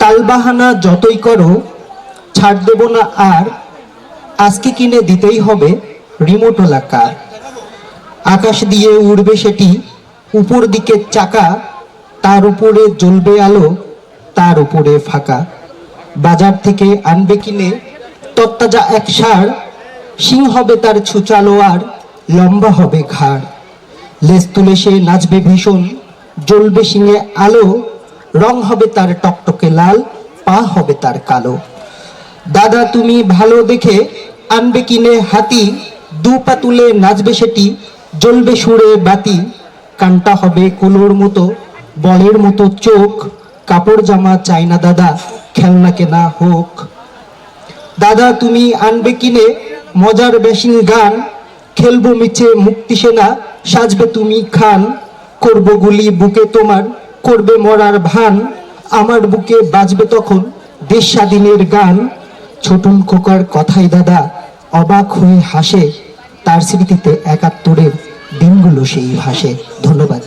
তালবাহানা যতই করো, ছাড় দেব না আর, আজকে কিনে দিতেই হবে রিমোটওয়ালা কার আকাশ দিয়ে উড়বে সেটি, উপর দিকে চাকা, তার উপরে জ্বলবে আলো, তার উপরে ফাঁকা। বাজার থেকে আনবে কিনে, তত্তাজা এক সার সিং হবে তার ছুচালো আর, লম্বা হবে ঘাড়। লেজ তুলে সে নাচবে ভীষণ, জ্বলবে সিংহে আলো, রং হবে তার টকটকে লাল, পা হবে তার কালো। দাদা, তুমি ভালো দেখে আনবে কিনে হাতি দু পা তুলে নাচবে সেটি, জ্বলবে সুরে বাতি। কানটা হবে কুলোর মতো, বলের মতো চোখ, কাপড় জামা চাই না দাদা, খেলনা কেনা হোক। দাদা, তুমি আনবে কিনে মজার বেশিন গান খেলব মিছে, মুক্তি সেনা, সাজবে তুমি খান। করব গুলি বুকে তোমার, করবে মরার ভান। আমার বুকে বাজবে তখন দেশ স্বাধীনের গান। ছোটন খোকার কথাই দাদা, অবাক হয়ে হাসে। তার স্মৃতিতে একাত্তরের দিনগুলো সেই ভাসে। ধন্যবাদ।